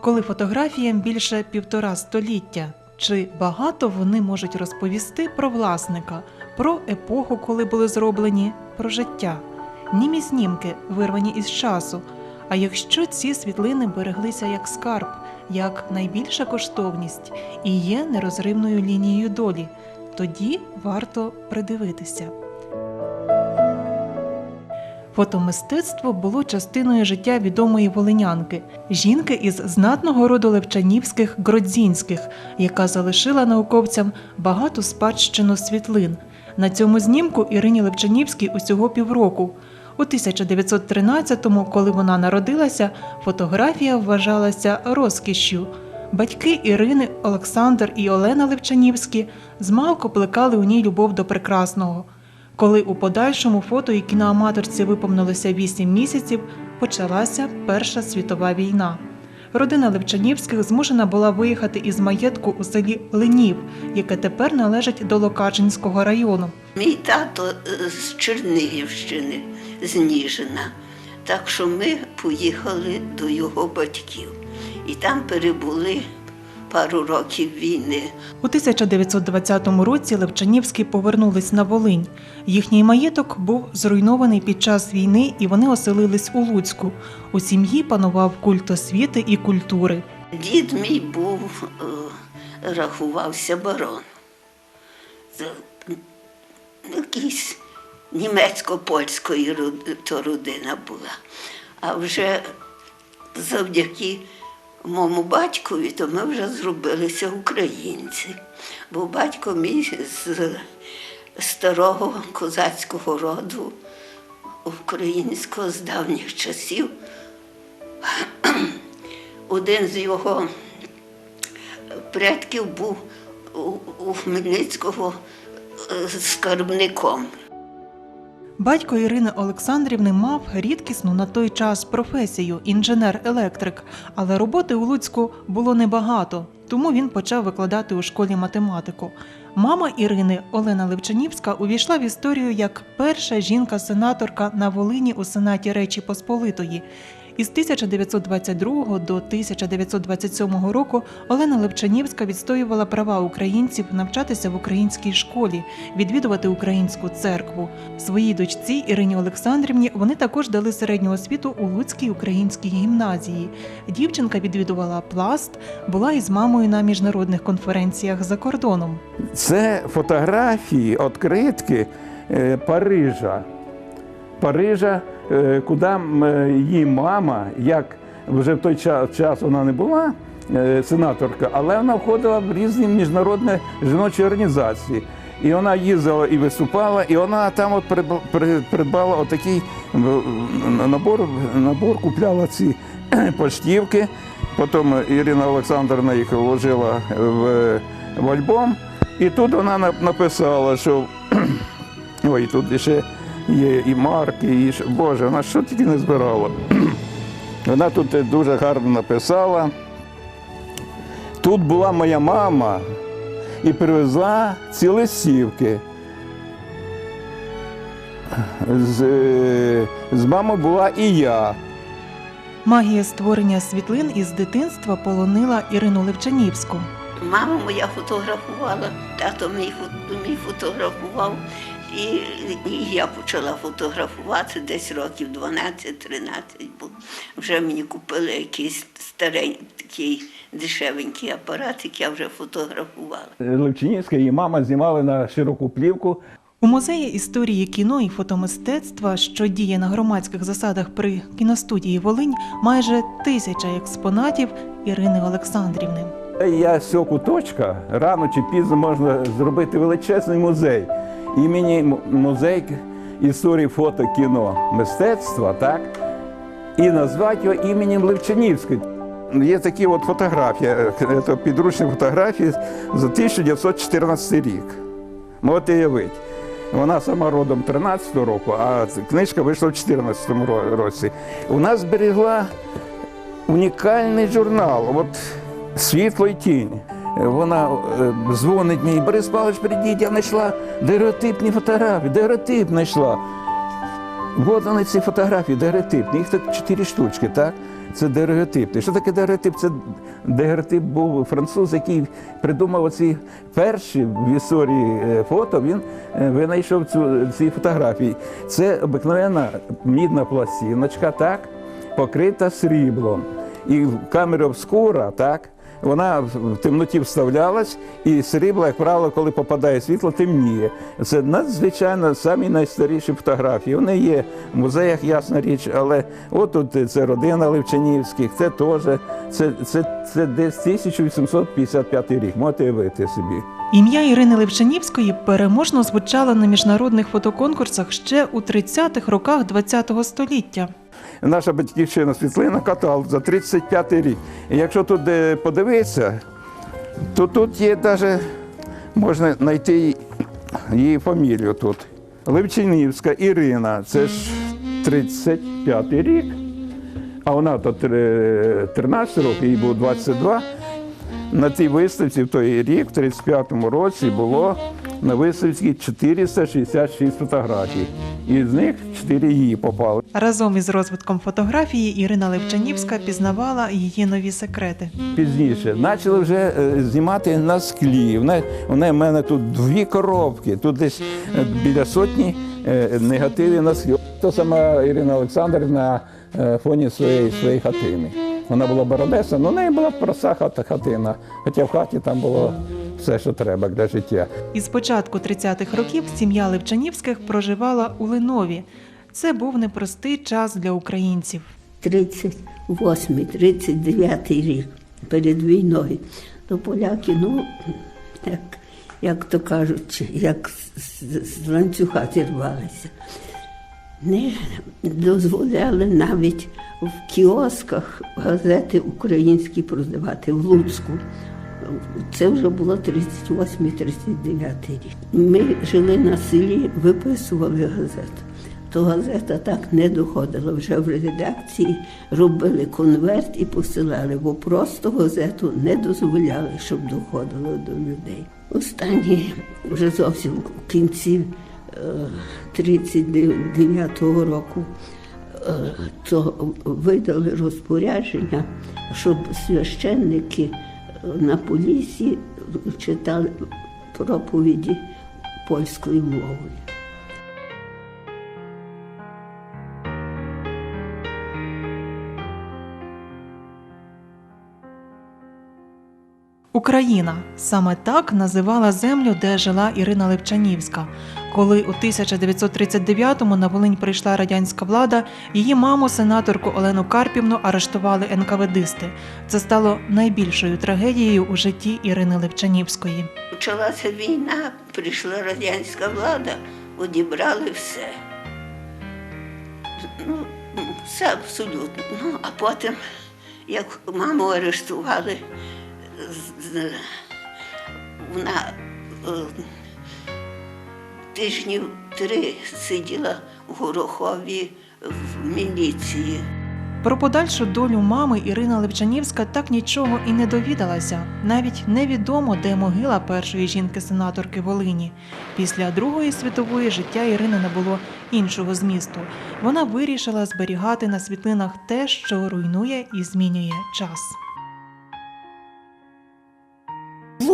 коли фотографіям більше півтора століття. Чи багато вони можуть розповісти про власника, про епоху, коли були зроблені, про життя? Німі знімки вирвані із часу. А якщо ці світлини береглися як скарб, як найбільша коштовність і є нерозривною лінією долі, тоді варто придивитися. Фотомистецтво було частиною життя відомої волинянки, жінки із знатного роду левчанівських Гродзінських, яка залишила науковцям багату спадщину світлин. На цьому знімку Ірині Левчанівській усього півроку. У 1913-му, коли вона народилася, фотографія вважалася розкішшю. Батьки Ірини, Олександр і Олена Левчанівські змалку плекали у ній любов до прекрасного. Коли у подальшому фото і кіноаматорці виповнилося 8 місяців, почалася Перша світова війна. Родина Левчанівських змушена була виїхати із маєтку у селі Ленів, яке тепер належить до Локачинського району. Мій тато е, з Чернігівщини, з Ніжина. Так що ми поїхали до його батьків. І там перебули пару років війни. У 1920 році Левчанівські повернулись на Волинь. Їхній маєток був зруйнований під час війни, і вони оселились у Луцьку. У сім'ї панував культ освіти і культури. Дід мій був, е, рахувався барон. Якийсь німецько-польської то родина була. А вже завдяки моєму батькові, то ми вже зробилися українці. Бо батько мій з старого козацького роду, українського з давніх часів. Один з його предків був у, Хмельницького е, скарбником. Батько Ірини Олександрівни мав рідкісну на той час професію інженер-електрик, але роботи у Луцьку було небагато, тому він почав викладати у школі математику. Мама Ірини Олена Левчанівська увійшла в історію як перша жінка-сенаторка на Волині у Сенаті Речі Посполитої. Із 1922 до 1927 року Олена Левчанівська відстоювала права українців навчатися в українській школі, відвідувати українську церкву. Своїй дочці Ірині Олександрівні вони також дали середню освіту у Луцькій українській гімназії. Дівчинка відвідувала пласт, була із мамою на міжнародних конференціях за кордоном. Це фотографії, відкритки е, Парижа. Парижа, куди е, її мама, як вже в той час, вона не була е, сенаторка, але вона входила в різні міжнародні жіночі організації. І вона їздила і виступала, і вона там от придбала отакий набор, набор купляла ці поштівки. Потім Ірина Олександровна їх вложила в, в альбом. І тут вона написала, що ой, тут ще є і марки, і що- Боже, вона що тільки не збирала. Вона тут дуже гарно написала. Тут була моя мама і привезла ці листівки. З, е, з мамою була і я. Магія створення світлин із дитинства полонила Ірину Левчанівську. Мама моя фотографувала, тато мій, мій фотографував, і, і я почала фотографувати десь років 12-13 було. Вже мені купили якийсь старенький такий дешевенький апарат, який я вже фотографувала. Левчинівська і мама знімали на широку плівку. У музеї історії кіно і фотомистецтва, що діє на громадських засадах при кіностудії Волинь, майже тисяча експонатів Ірини Олександрівни. Я з цього куточка рано чи пізно можна зробити величезний музей. Імені музей історії фото, кіно, мистецтва, так? І назвати його іменем Левчанівської. Є такі от фотографії, е, це підручні фотографії за 1914 рік. Можете уявити. Вона сама родом 13-го року, а книжка вийшла в 2014 ро- році. У нас зберегла унікальний журнал. От світло і тінь. Вона е, дзвонить мені, Борис Павлович, прийдіть, я знайшла дегератипні фотографії, дегератип знайшла. От вони ці фотографії, дагеротипні. Їх так чотири штучки, так? Це дагеротипи. Що таке дагеротип? Це дагеротип був француз, який придумав оці перші в історії е, фото. Він е, винайшов цю, ці фотографії. Це обикновена мідна пластиночка, так, покрита сріблом. І камера обскура, так, вона в темноті вставлялась, і срібло, як правило, коли попадає світло, темніє. Це надзвичайно самі найстаріші фотографії. Вони є в музеях, ясна річ, але от тут це родина Левчанівських, це теж це, це, це десь 1855 рік. Можете уявити собі. Ім'я Ірини Левчанівської переможно звучало на міжнародних фотоконкурсах ще у 30-х роках ХХ століття. Наша батьківщина світлина каталог за 35 рік. І якщо тут е, подивитися, то тут є навіть можна знайти її- фамілію тут. Левчинівська Ірина, це ж 35 й рік. А вона то 13 років, їй було 22. На тій виставці в той рік, в 35-му році, було на виставці 466 фотографій. І з них 4 її попали. Разом із розвитком фотографії Ірина Левчанівська пізнавала її нові секрети. пізніше. Почали вже е, знімати на склі. Вона, вона в мене тут дві коробки, тут десь е, біля сотні е, негативів на склі. То сама Ірина Олександрівна на фоні своєї, своєї хатини. Вона була баронеса, але в неї була проста хата хатина. Хоча в хаті там було все, що треба для життя. Із початку 30-х років сім'я Левчанівських проживала у Линові. Це був непростий час для українців. 38-39 рік перед війною, то поляки, ну, як, як то кажуть, як з ланцюга зірвалися. Не дозволяли навіть в кіосках газети українські продавати в Луцьку. Це вже було 38-39 рік. Ми жили на селі, виписували газету. То газета так не доходила. Вже в редакції робили конверт і посилали, бо просто газету не дозволяли, щоб доходило до людей. Останні вже зовсім в кінці 39-го року е, то видали розпорядження, щоб священники на полісі читали проповіді польською мовою. Україна саме так називала землю, де жила Ірина Левчанівська. Коли у 1939-му на Волинь прийшла радянська влада, її маму, сенаторку Олену Карпівну, арештували НКВДисти. Це стало найбільшою трагедією у житті Ірини Левчанівської. Почалася війна, прийшла радянська влада, одібрали все. Ну, все абсолютно. Ну, а потім, як маму арештували, вона е, тижнів три сиділа в Горохові в міліції. Про подальшу долю мами Ірина Левчанівська так нічого і не довідалася. Навіть невідомо, де могила першої жінки-сенаторки Волині. Після Другої світової життя Ірини не було іншого змісту. Вона вирішила зберігати на світлинах те, що руйнує і змінює час.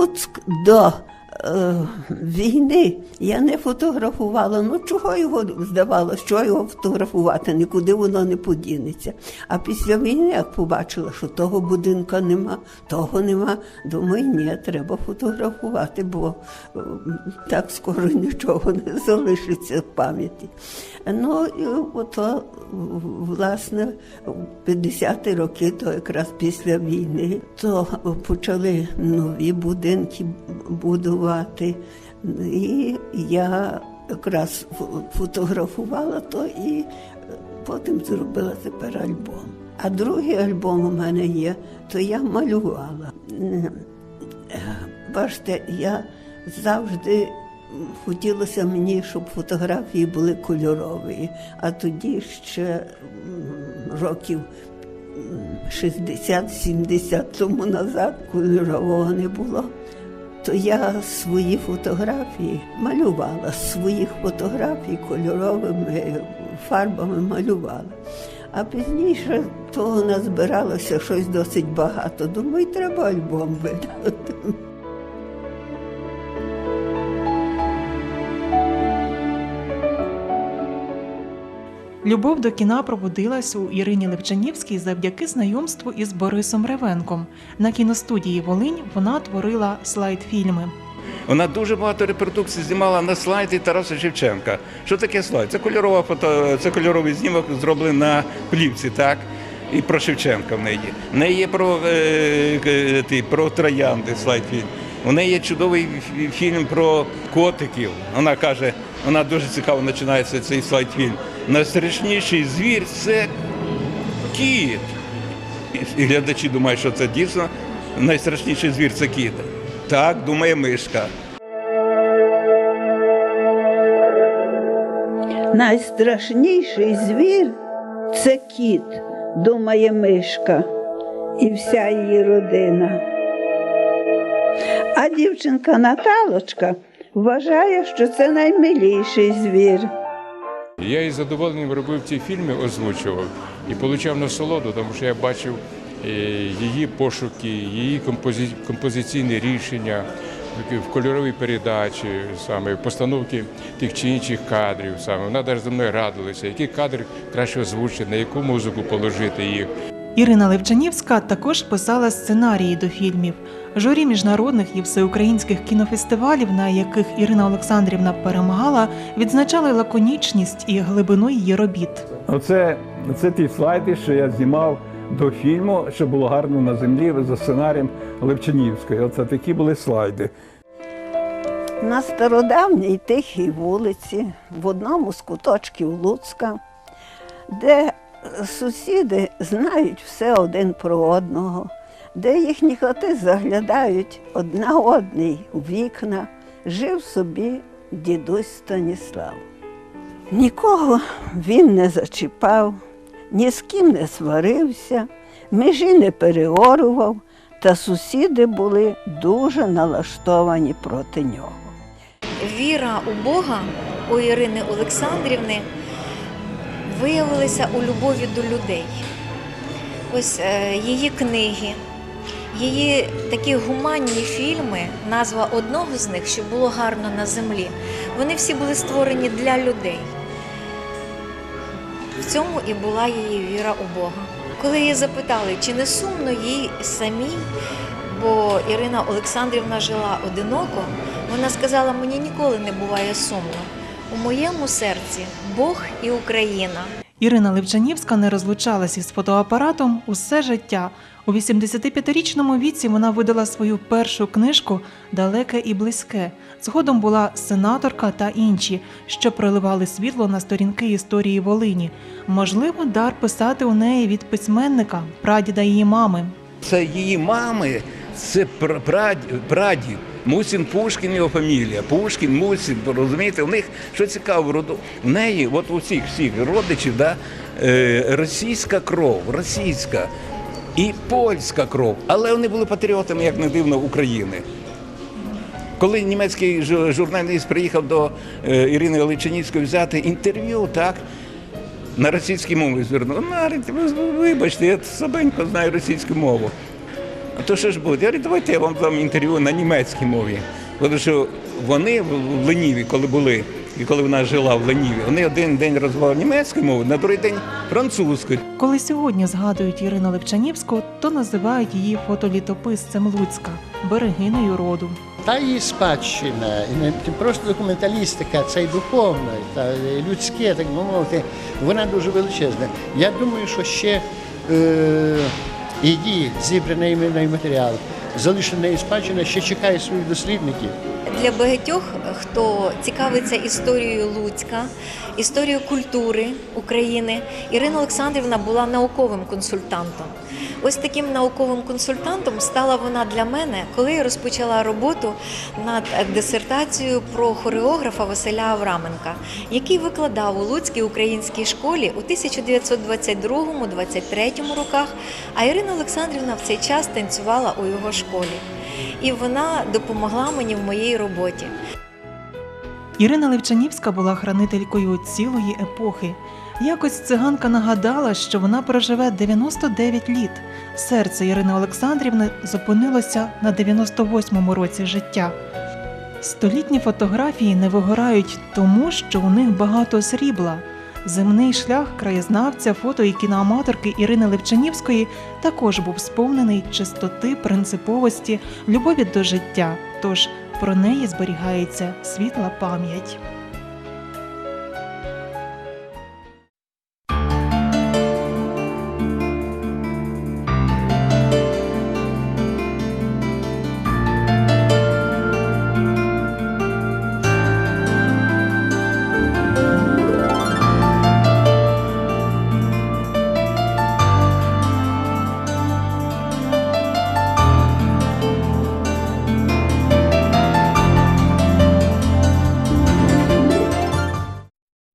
Луцьк до е, війни я не фотографувала. Ну чого його здавалося, що його фотографувати, нікуди воно не подінеться. А після війни, як побачила, що того будинка нема, того нема, думаю, ні, треба фотографувати, бо е, так скоро нічого не залишиться в пам'яті. Ну, і ото, власне, 50-ті роки, то якраз після війни, то почали нові будинки будувати. І я якраз фотографувала то і потім зробила тепер альбом. А другий альбом у мене є, то я малювала. Бачите, я завжди хотілося мені, щоб фотографії були кольорові. А тоді ще років 60-70 тому назад кольорового не було. То я свої фотографії малювала своїх фотографій кольоровими фарбами малювала. А пізніше того назбиралося щось досить багато. Думаю, треба альбом видати. Любов до кіна пробудилась у Ірині Левчанівській завдяки знайомству із Борисом Ревенком. На кіностудії Волинь вона творила слайд-фільми. Вона дуже багато репродукцій знімала на слайді Тараса Шевченка. Що таке слайд? Це кольорова фото, це кольоровий знімок зроблений на плівці, так? І про Шевченка в неї. В неї є про, е, е, про троянди слайд фільм. У неї є чудовий фільм про котиків. Вона каже, вона дуже цікаво починається цей слайд фільм. Найстрашніший звір це кіт. І глядачі думають, що це дійсно найстрашніший звір це кіт. Так, думає мишка. Найстрашніший звір це кіт, думає мишка і вся її родина. А дівчинка Наталочка вважає, що це наймиліший звір. Я із задоволенням робив ці фільми, озвучував і отримав насолоду, тому що я бачив е, її пошуки, її компози- композиційні рішення в кольоровій передачі, саме в постановці тих чи інших кадрів. Саме вона навіть зі мною радилася, який кадр краще озвучити, на яку музику положити їх. Ірина Левчанівська також писала сценарії до фільмів. Журі міжнародних і всеукраїнських кінофестивалів, на яких Ірина Олександрівна перемагала, відзначали лаконічність і глибину її робіт. Оце це ті слайди, що я знімав до фільму, що було гарно на землі за сценарієм Левчанівської. Оце такі були слайди. На стародавній тихій вулиці, в одному з куточків Луцька, де сусіди знають все один про одного, де їхні хати заглядають одна одній у вікна, жив собі дідусь Станіслав. Нікого він не зачіпав, ні з ким не сварився, межі не переорував, та сусіди були дуже налаштовані проти нього. віра у Бога у Ірини Олександрівни виявилася у любові до людей. Ось е, її книги, її такі гуманні фільми, назва одного з них, що було гарно на землі, вони всі були створені для людей. В цьому і була її віра у Бога. Коли її запитали, чи не сумно їй самій, бо Ірина Олександрівна жила одиноко, вона сказала: мені ніколи не буває сумно. У моєму серці Бог і Україна. Ірина Левчанівська не розлучалась із фотоапаратом усе життя. У 85-річному віці вона видала свою першу книжку Далеке і близьке. Згодом була сенаторка та інші, що проливали світло на сторінки історії Волині. Можливо, дар писати у неї від письменника, прадіда її мами. Це її мами, це прадід, прадід. Мусін Пушкін його фамілія. Пушкін, Мусін, розумієте, у них що цікаво, роду в неї, от у всіх всіх родичів, да, е, російська кров, російська і польська кров. Але вони були патріотами, як не дивно, України. Коли німецький журналіст приїхав до е, Ірини Олечанівської взяти інтерв'ю, так, на російській мові звернув. Ну, вибачте, я слабенько знаю російську мову. А то що ж буде? Я говорю, давайте я вам дам інтерв'ю на німецькій мові. Тому що вони в Леніві, коли були, і коли вона жила в Леніві, вони один день розмовляли німецькою мовою, на другий день французькою. Коли сьогодні згадують Ірину Левчанівську, то називають її фотолітописцем Луцька, берегинею роду. Та її спадщина, не просто документалістика, це й духовна, та людське, так би мовити, вона дуже величезна. Я думаю, що ще е, її зібраний матеріал, залишений спадщина, ще чекає своїх дослідників. Для багатьох, хто цікавиться історією Луцька, історією культури України, Ірина Олександрівна була науковим консультантом. Ось таким науковим консультантом стала вона для мене, коли я розпочала роботу над дисертацією про хореографа Василя Авраменка, який викладав у Луцькій українській школі у 1922-23 роках. А Ірина Олександрівна в цей час танцювала у його школі. І вона допомогла мені в моїй роботі. Ірина Левчанівська була хранителькою цілої епохи. Якось циганка нагадала, що вона проживе 99 літ. Серце Ірини Олександрівни зупинилося на 98-му році життя. Столітні фотографії не вигорають тому, що у них багато срібла. Земний шлях краєзнавця, фото і кіноаматорки Ірини Левчанівської також був сповнений чистоти, принциповості, любові до життя. Тож про неї зберігається світла пам'ять.